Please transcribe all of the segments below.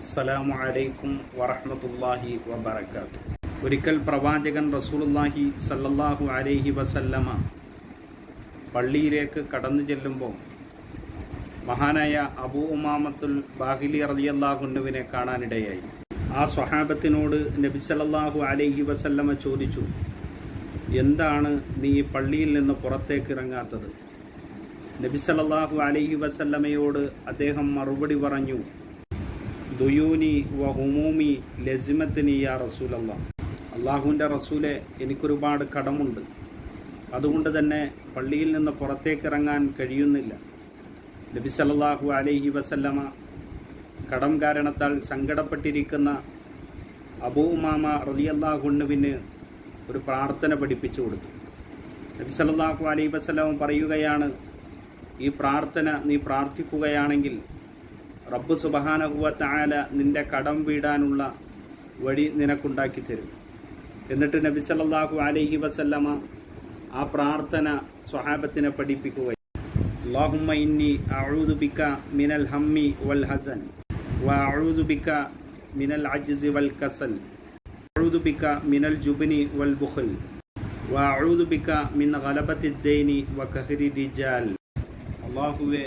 അസ്സലാമു അലൈക്കും വറഹ്മത്തുള്ളാഹി വബറകാത്തു ഒരിക്കൽ പ്രവാചകൻ റസൂലുള്ളാഹി സല്ലല്ലാഹു അലൈഹി വസല്ലമ പള്ളിയിലേക്ക് കടന്നു ചെല്ലുമ്പോൾ മഹാനായ അബൂ ഉമാമത്തുൽ ബാഹിലി റളിയല്ലാഹുവിനെ കാണാനിടയായി. ആ സ്വഹാബത്തിനോട് നബി സല്ലല്ലാഹു അലൈഹി വസല്ലമ ചോദിച്ചു എന്താണ് നീ പള്ളിയിൽ നിന്ന് പുറത്തേക്ക് ഇറങ്ങാത്തത്? നബി സല്ലല്ലാഹു അലൈഹി വസല്ലമയോട് അദ്ദേഹം മറുപടി പറഞ്ഞു ദുയൂനി വ ഹുമൂമി ലസിമത്തിനി യാ റസൂലല്ല. അള്ളാഹുവിന്റെ റസൂലെ എനിക്കൊരുപാട് കടമുണ്ട്. അതുകൊണ്ട് തന്നെ പള്ളിയിൽ നിന്ന് പുറത്തേക്ക് ഇറങ്ങാൻ കഴിയുന്നില്ല. നബി സല്ലാഹു അലൈഹി വസല്ലമ കടം കാരണത്താൽ സങ്കടപ്പെട്ടിരിക്കുന്ന അബൂ ഉമാമ റളിയല്ലാഹുണ്ണുവിന് ഒരു പ്രാർത്ഥന പഠിപ്പിച്ചു കൊടുത്തു. നബി സല്ലാഹു അലൈഹി വസല്ലമ പറയുകയാണ് ഈ പ്രാർത്ഥന നീ പ്രാർത്ഥിക്കുകയാണെങ്കിൽ റബ്ബ് സുബഹാനഹുവ താല നിന്റെ കടം വീടാനുള്ള വഴി നിനക്കുണ്ടാക്കി തരും. എന്നിട്ട് നബി സല്ലാഹു അലൈഹി വസല്ലമ ആ പ്രാർത്ഥന സ്വഹാബത്തിനെ പഠിപ്പിക്കുക അള്ളാഹുമ്മ ഇന്നി മിനൽ ഹമ്മി വൽ ഹസൻ വ മിനൽ വൽ കസൽ മിനൽ ജുബിനി വൽ ബുഖൽ വ വ അള്ളാഹുവെ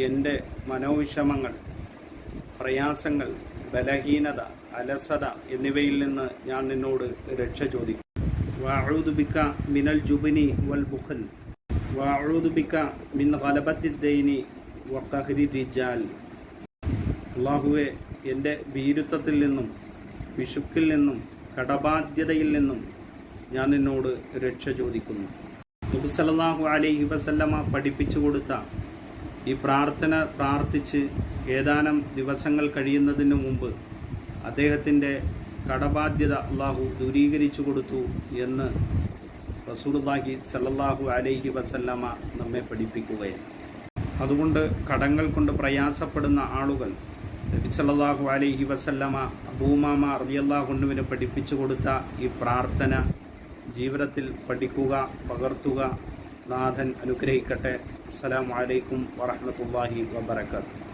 എന്റെ മനോവിഷമങ്ങൾ പ്രയാസങ്ങൾ ബലഹീനത അലസത എന്നിവയിൽ നിന്ന് ഞാൻ നിന്നോട് രക്ഷ ചോദിക്കും. വാഴുദുബിക്ക മിനൽ ജുബിനി വൽ ബുഖൽ. വാഴുദുബിക്ക മിൻ ഗലബത്തിദ്ദൈനി വക്കഹരി റിജാൽ. അള്ളാഹുവെ എന്റെ ഭീരുത്വത്തിൽ നിന്നും വിഷുക്കിൽ നിന്നും കടബാധ്യതയിൽ നിന്നും ഞാൻ നിന്നോട് രക്ഷ ചോദിക്കുന്നു. നബി സല്ലല്ലാഹു അലൈഹി വസല്ലമ പഠിപ്പിച്ചു കൊടുത്ത ഈ പ്രാർത്ഥന പ്രാർത്ഥിച്ച് ഏതാനും ദിവസങ്ങൾ കഴിയുന്നതിന് മുമ്പ് അദ്ദേഹത്തിന്റെ കടബാധ്യത അള്ളാഹു ദൂരീകരിച്ചു കൊടുത്തു എന്ന് റസൂർദാഹി സല്ലാഹു അലൈഹി വസല്ലമ നമ്മെ പഠിപ്പിക്കുകയാണ്. അതുകൊണ്ട് കടങ്ങൾ കൊണ്ട് പ്രയാസപ്പെടുന്ന ആളുകൾ നബി സല്ലാഹു അലൈഹി വസല്ലമ അബൂമാമ റളിയല്ലാഹുവിനെ പഠിപ്പിച്ചു കൊടുത്ത ഈ പ്രാർത്ഥന ജീവിതത്തിൽ പഠിക്കുക പകർത്തുക നാഥൻ അനുഗ്രഹിക്കട്ടെ. അസ്സലാമു അലൈക്കും വറഹ്മത്തുള്ളാഹി വബറകാതുഹു.